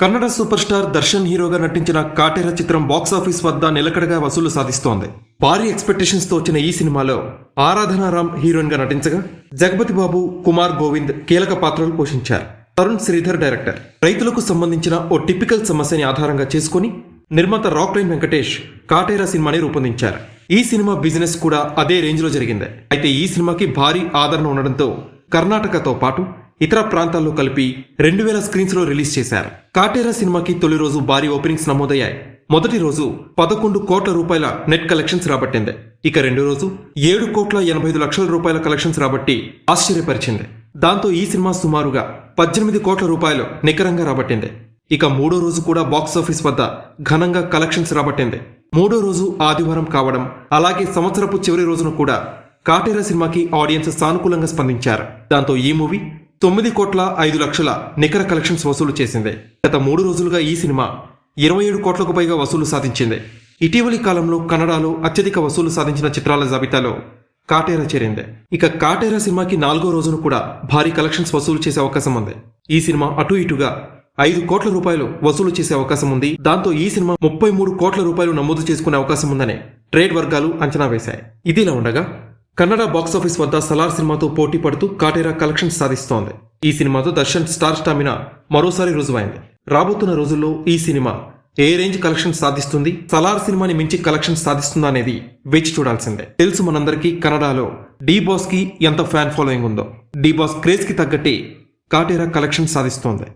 Kannada super star Darshan హీరోగా నటించిన కాటేర చిత్రం బాక్సాఫీస్ వద్ద నిలకడగా వసూలు సాధిస్తోంది. భారీ ఎక్స్పెక్టేషన్స్తో వచ్చిన ఈ సినిమాలో ఆరాధనారాం హీరోయిన్గా నటించగా జగపతి బాబు కుమార్ గోవింద్ కీలక పాత్రలు పోషించారు. తరుణ్ శ్రీధర్ డైరెక్టర్ రైతులకు సంబంధించిన ఓ టిపికల్ సమస్యని ఆధారంగా చేసుకుని నిర్మాత రాక్ లైన్ వెంకటేష్ కాటేరా సినిమాని రూపొందించారు. ఈ సినిమా బిజినెస్ కూడా అదే రేంజ్లో జరిగింది. అయితే ఈ సినిమాకి భారీ ఆదరణ ఉండడంతో కర్ణాటకతో పాటు ఇతర ప్రాంతాల్లో కలిపి రెండు వేల స్క్రీన్స్లో రిలీజ్ చేశారు. కాటేరా సినిమాకి తొలి రోజు భారీ ఓపెనింగ్స్ నమోదయ్యాయి. మొదటి రోజు పదకొండు కోట్ల రూపాయల నెట్ కలెక్షన్స్ రాబట్టింది. ఇక రెండో రోజు ఏడు కోట్ల ఎనభై ఐదు లక్షల రూపాయల కలెక్షన్స్ రాబట్టి ఆశ్చర్యపరిచింది. దాంతో ఈ సినిమా సుమారుగా పద్దెనిమిది కోట్ల రూపాయలు నికరంగా రాబట్టింది. ఇక మూడో రోజు కూడా బాక్సాఫీస్ వద్ద ఘనంగా కలెక్షన్స్ రాబట్టింది. మూడో రోజు ఆదివారం కావడం అలాగే సంవత్సరపు చివరి రోజున కూడా కాటేరా సినిమాకి ఆడియన్స్ సానుకూలంగా స్పందించారు. దాంతో ఈ మూవీ తొమ్మిది కోట్ల ఐదు లక్షల నికర కలెక్షన్స్ వసూలు చేసింది. గత మూడు రోజులుగా ఈ సినిమా ఇరవై ఏడు కోట్లకు పైగా వసూలు సాధించింది. ఇటీవలి కాలంలో కన్నడలో అత్యధిక వసూలు సాధించిన చిత్రాల జాబితాలో కాటేరా చేరింది. ఇక కాటేరా సినిమాకి నాలుగో రోజున కూడా భారీ కలెక్షన్స్ వసూలు చేసే అవకాశం ఉంది. ఈ సినిమా అటు ఇటుగా ఐదు కోట్ల రూపాయలు వసూలు చేసే అవకాశం ఉంది. దాంతో ఈ సినిమా ముప్పై మూడు కోట్ల రూపాయలు నమోదు చేసుకునే అవకాశం ఉందని ట్రేడ్ వర్గాలు అంచనా వేశాయి. ఇదిలా ఉండగా కన్నడ బాక్సాఫీస్ వద్ద సలార్ సినిమాతో పోటీ పడుతూ కాటేరా కలెక్షన్స్ సాధిస్తోంది. ఈ సినిమాతో దర్శన్ స్టార్ స్టామినా మరోసారి రుజువైంది. రాబోతున్న రోజుల్లో ఈ సినిమా ఏ రేంజ్ కలెక్షన్ సాధిస్తుంది సలార్ సినిమాని మించి కలెక్షన్ సాధిస్తుందా అనేది వేచి చూడాల్సిందే. తెలుసు మనందరికీ కన్నడలో డీ బాస్కి ఎంత ఫ్యాన్ ఫాలోయింగ్ ఉందో. డీ బాస్ క్రేజ్కి తగ్గట్టే కాటేరా కలెక్షన్ సాధిస్తోంది.